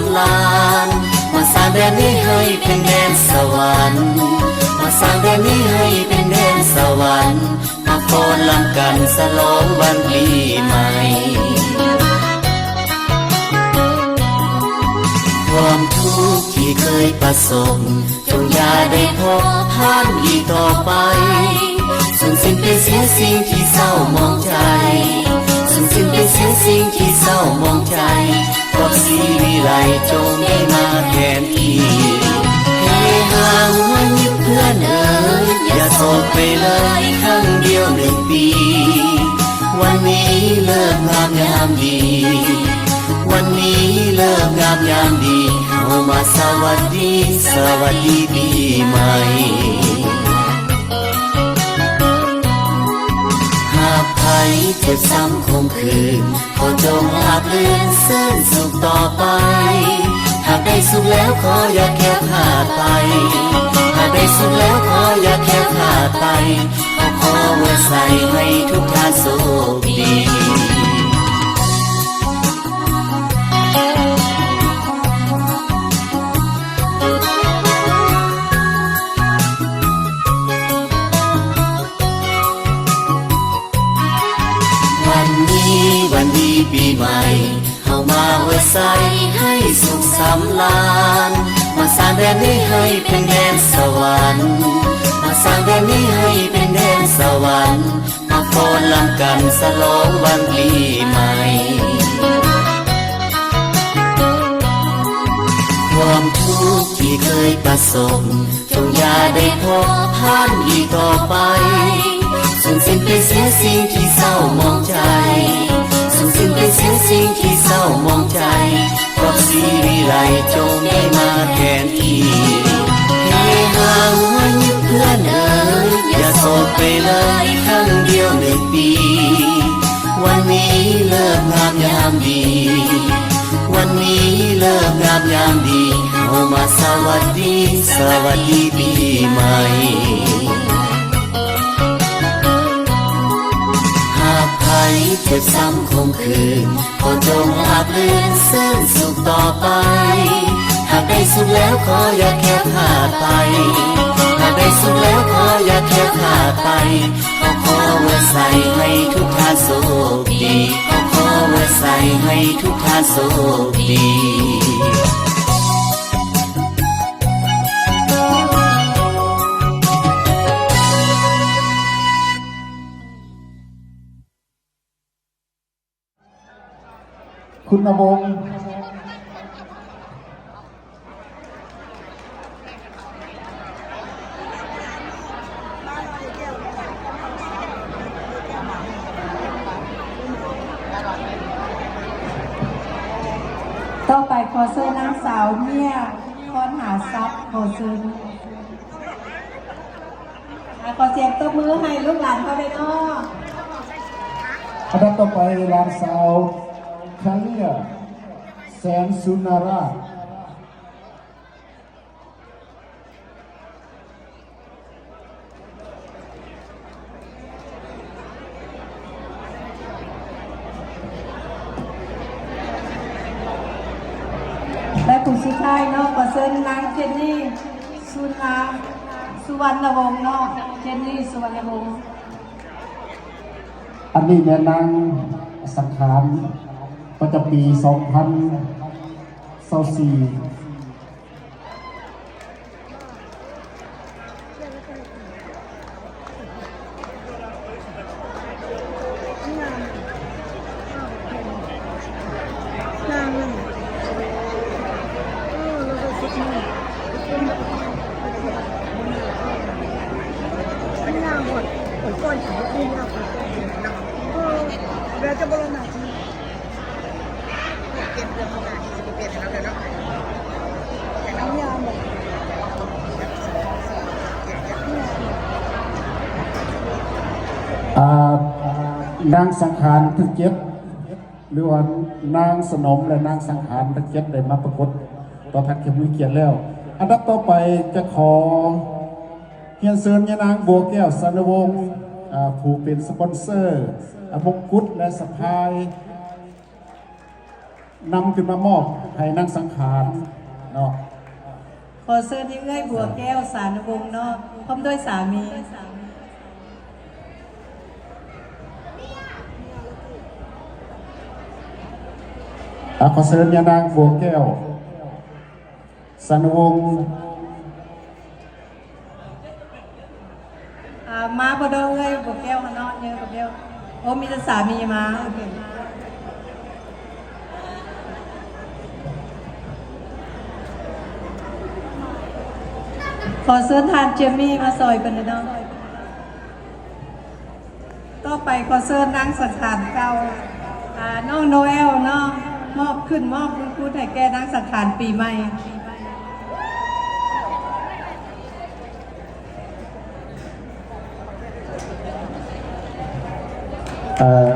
ำลานมาสร้างแดนนี้ให้เป็นแดนสวรรค์มาสร้างแดนนี้ให้เป็นแดนสวรรค์มาฟ้อนลำกันสลองวันปีใหม่ความทุกข์ที่เคยประสบจงอย่าได้พบผ่านอีกต่อไปสูญสิ้นไปเสียสิ่งที่เศร้ามองใจสูญสิ้นไปเสียสิ่งที่เศร้ามองใจ ความสีวิไลจงได้มาแทนที่เฮฮาหัวยิบเพื่อนเอ๋ยอย่าโศกไปเลยครั้งเดียวหนึ่งปี วันนี้เลิกงามยามดี วันนี้เลิกงามยามดีเอามาสวัสดี สวัสดีปีใหม่ เจ็บซ้ำคงคืนขอจงหาบเลื่อนเส้นสุขต่อไป หากได้สุขแล้วขออย่าแค่ขาไป หากได้สุขแล้วขออย่าแค่ขาไปขอ ร้างแดนนี้ให้เป็นแดนสวรรค์มาฟ้อนลำกันสลองวันปีใหม่ความทุกข์ที่เคยประสบจงอย่าได้พบผ่านอีกต่อไปสูญสิ้นไปเสียสิ่งที่เศร้ามองใจสูญสิ้นไปเสียสิ่งที่เศร้ามองใจความสีวิไลจงได้มาแทนที่เฮฮาหัวยิบเพื่อนเอ๋ อย่าโศกไปเลยครั้งเดียวหนึ่งปี วันนี้เลิกงามยามดี วันนี้เลิกงามยามดีเอามาสวัสดีสวัสดีปีใหม่หากใครเจ็บซ้ำคงคืนขอจงหาบเลื่อนเส้นสุขต่อไป หากได้สุขแล้วขออย่าแค่ขาไป ได้สุขแล้วขออย่าแค่ขาดไปขอขอไว้ใส่ให้ทุกท่านโชคดีขอขอไว้ใส่ให้ทุกท่านโชคดีคุณนวง ต่อไปขอเชิญนางสาวเมียค้นหาทรัพย์ขอเชิญอะขอเสียงตบมือให้ลูกหลานเขาเลยเนาะอันดับต่อไปนานสาวคาเลียแสนสุนาราช และผู้ สุดท้ายเนาะขอเชิญนางเจนนี่สุนาสุวรรณวงศ์เนาะเจนนี่สุวรรณวงศ์อันนี้เนี่ยนางสังขารประจำปี 2024 นางเลยเออแล้วก็คิดนี่เป็นนางหมดผลก้อนของพี่นางผลก้อนของนางเออเราจะบรณาที่เปลี่ยนเรื่องขนาดที่จะเปลี่ยนแล้วเดี๋ยวนะน้ำยาหมด อ่า นางสังขารทั้งเจ็ดหรือว่านางสนมและนางสังขารทั้งเจ็ดได้มาปรากฏต่อทัดเข็มวิเกียรติแล้ว อันดับต่อไปจะขอเฮียนเซินยานางบัวแก้วสันวงศ์ผู้เป็นสปอนเซอร์อ่ามงกุฎและสะพายนำขึ้นมามอบให้นางสังขารเนาะขอเชิญที่เอ้ยบัวแก้วสารวงศ์เนาะพร้อมด้วยสามี อา ขอเชิญยานางบัวแก้ว สันวงมาบด้อเอ้ยบัวแก้วเนาะเนี่ยบัวแก้วโอ้มีแต่สามีมาโอเคขอเชิญทานเจมมี่มาซอยกันเลยเนาะต่อไปขอเชิญนางสังขารเก่าอ่าน้องโนเอลเนาะ มอบขึ้นมอบคุณครูให้แก่นางสังขารปีใหม่เอ่อ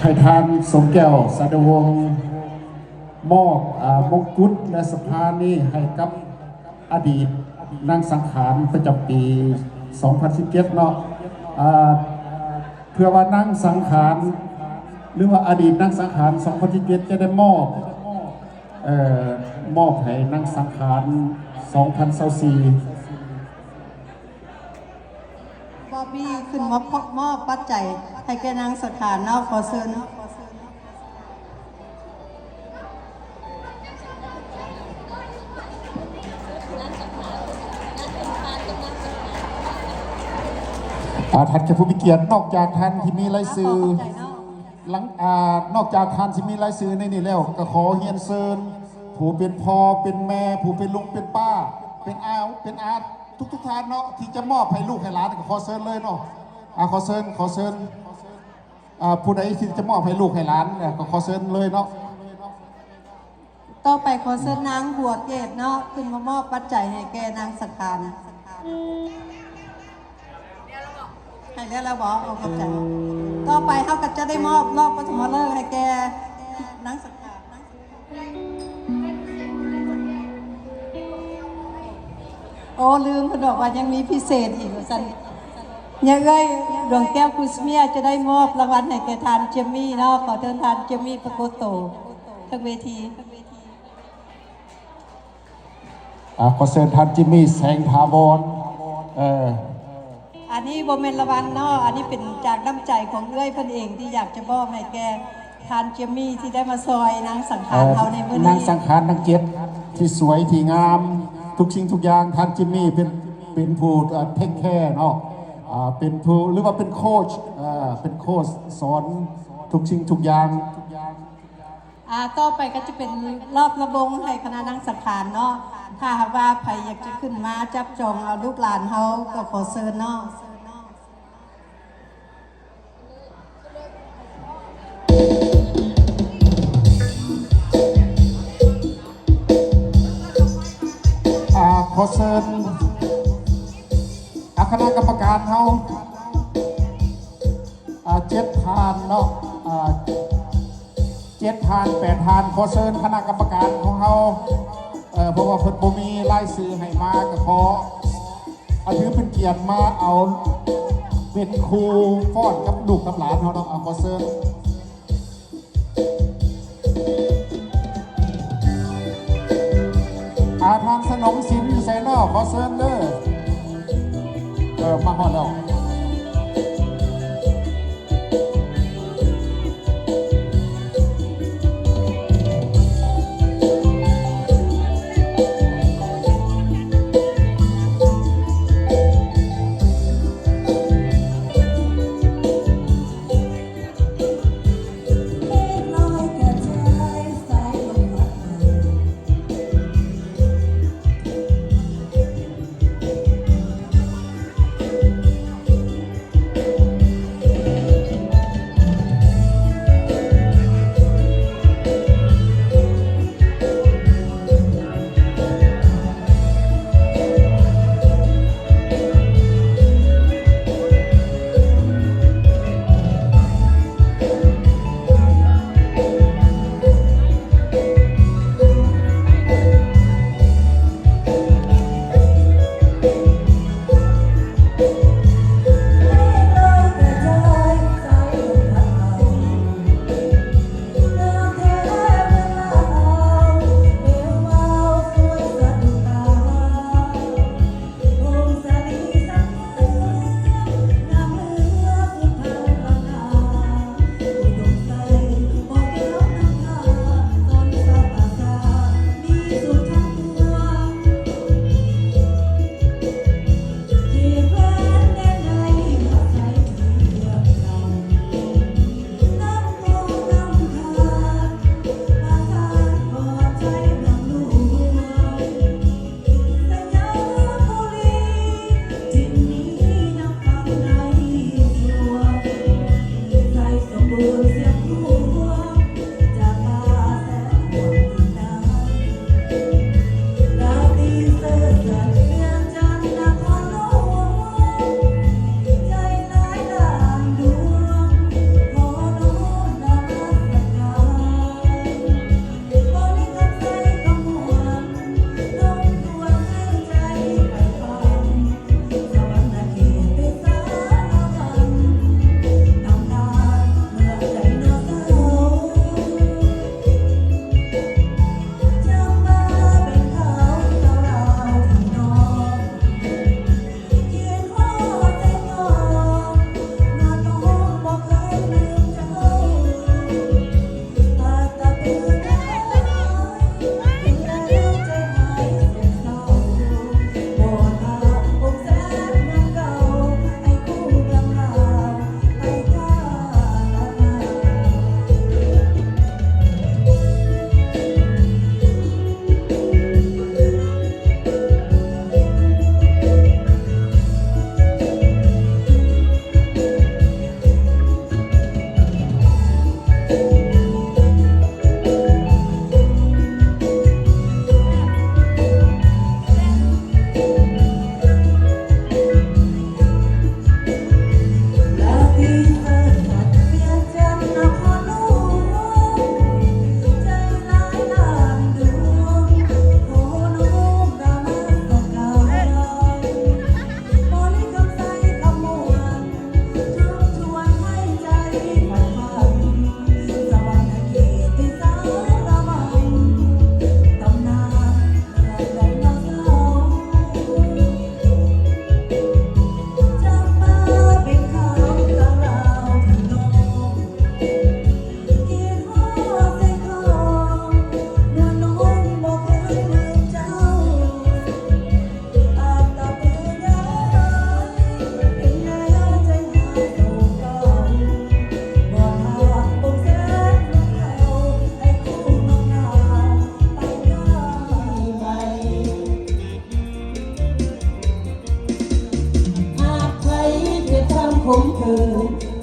ให้ทานสมแก้วสันวงศ์มอบอามงกุฎและสะพานนี้ให้กับอดีตนางสังขารประจำปี 2017 เนาะอ่าเพื่อว่านั่งสังขาร หรือว่าอดีตนักสังขาร2017จะได้มอบเอ่อมอบให้นักสังขาร2024บอบบี้ขึ้นมอบมอบปัจจัยให้แก่นางสถานเนาะขอเชิญเนาะอาท่านแขกผู้มีเกียรตินอกจากท่านที่มีรายชื่อ หลังอ่านอกจากทานที่มีรายชื่อในนี่แล้วก็ขอเฮียนเซินผู้เป็นพ่อเป็นแม่ผู้เป็นลุงเป็นป้า เป็นอาวเป็นอาทุกทุกท่านเนาะที่จะมอบให้ลูกให้หลานก็ขอเซินเลยเนาะอ่าขอเซินขอเซินอ่าผู้ใดที่จะมอบให้ลูกให้หลานเนี่ยก็ขอเซินเลยเนาะต่อไปขอเชิญนางบัวเกตเนาะขึ้นมามอบปัจจัยให้แกนางสถาน ให้แล้วเราบอกเอากับใจต่อไปเขาก็จะได้มอบรอบปฐมฤกษ์ให้แก่นางสถานโอ้ลืมพนบอกว่ายังมีพิเศษอีกว่าซั่นยังเอ้ยดวงแก้วคุสเมียจะได้มอบรางวัลให้แกทานเจมมี่เนาะขอเชิญทานเจมมี่ประโกโตทั้งเวทีขอเชิญทานจิมมี่แสงทาวรเออ อันนี้โบเมนละวันเนาะอันนี้เป็นจากน้ำใจของเอื้อยเพิ่นเองที่อยากจะมอบให้แกทานเจยมมี่ที่ได้มาซอยนางสังขารเขาในมื้อนี้นางสังขารนางเจ็ดที่สวยที่งาม ทุกสิ่งทุกอย่างท่านจิมมี่เป็นเป็นผู้เทคแคร์เนาะอ่าเป็นผู้หรือว่าเป็นโค้ชอ่าเป็นโค้ชสอนทุกสิ่งทุกอย่างอ่าต่อไปก็จะเป็นรอบระบงให้คณะนางสังขารเนาะ ถ้าหากว่าใครอยากจะขึ้นมาจับจองเอาลูกหลานเขาก็ขอเชิญเนาะอ่าขอเชิญคณะกรรมการเขาเจ็ดทานเนาะเจ็ดทานแปดทานขอเชิญคณะกรรมการของเขา เออเพราะว่าเพิ่นบ่มีรายชื่อให้มาก็ขอเอาถือเป็นเกียรติมาเอาเป็นครูฟ้อนกับลูกกับหลานเขาเนาะเอาขอเชิญอาทานสนมสินแสนอกขอเชิญเด้อเออมาฮอดแล้ว ของเธอ